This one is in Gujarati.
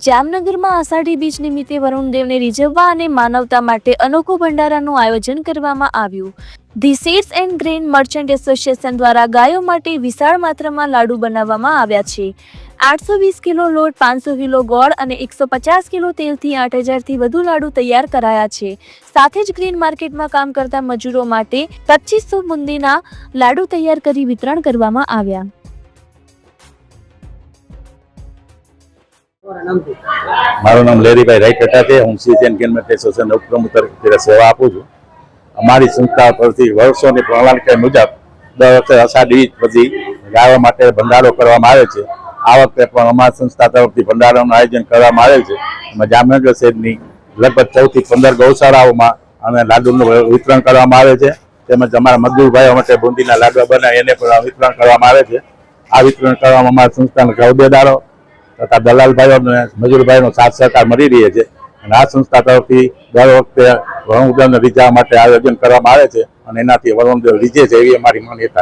જામનગરમાં આષાઢી બીજ નિમિત્તે વરુણદેવને રીઝવવા અને માનવતા માટે અનોખું ભંડારાનું આયોજન કરવામાં આવ્યું. The seeds and grain merchant association દ્વારા ગાયો માટે વિશાળ માત્રામાં લાડુ બનાવવામાં આવ્યા છે. આઠસો વીસ કિલો લોટ, પાંચસો કિલો ગોળ અને એકસો પચાસ કિલો તેલથી આઠ હજારથી વધુ લાડુ તૈયાર કરાયા છે. સાથે જ ગ્રીન માર્કેટમાં કામ કરતા મજૂરો માટે પચીસો બુંદીના લાડુ તૈયાર કરી વિતરણ કરવામાં આવ્યા. મારું નામ લેરીભાઈ રાયકટા છે. હું સીઝન ગેનમેન્ટ એસોસિએશન ઉપપ્રમુખ તરીકે સેવા આપું છું. અમારી સંસ્થા પરથી વર્ષોની પ્રણાલિકા મુજબ દર વખતે અષાઢી પછી ગાવા માટે ભંડારો કરવામાં આવે છે. આ વખતે પણ અમારી સંસ્થા તરફથી ભંડારાનું આયોજન કરવામાં આવે છે. એમાં જામનગર શહેરની લગભગ ચૌદથી પંદર ગૌશાળાઓમાં અને લાડુનું વિતરણ કરવામાં આવે છે. તેમજ અમારા મજદૂરભાઈઓ માટે બુંદીના લાડવા બનાવી એને પણ વિતરણ કરવામાં આવે છે. આ વિતરણ કરવામાં અમારી સંસ્થાના હોદ્દેદારો તથા દલાલભાઈઓ અને મજૂરભાઈનો સાથ સહકાર મળી રહે છે. અને આ સંસ્થા તરફથી દર વખતે વરુણદેવને રીઝવવા માટે આયોજન કરવામાં આવે છે અને એનાથી વરુણદેવ રીઝે છે એવી અમારી માન્યતા છે.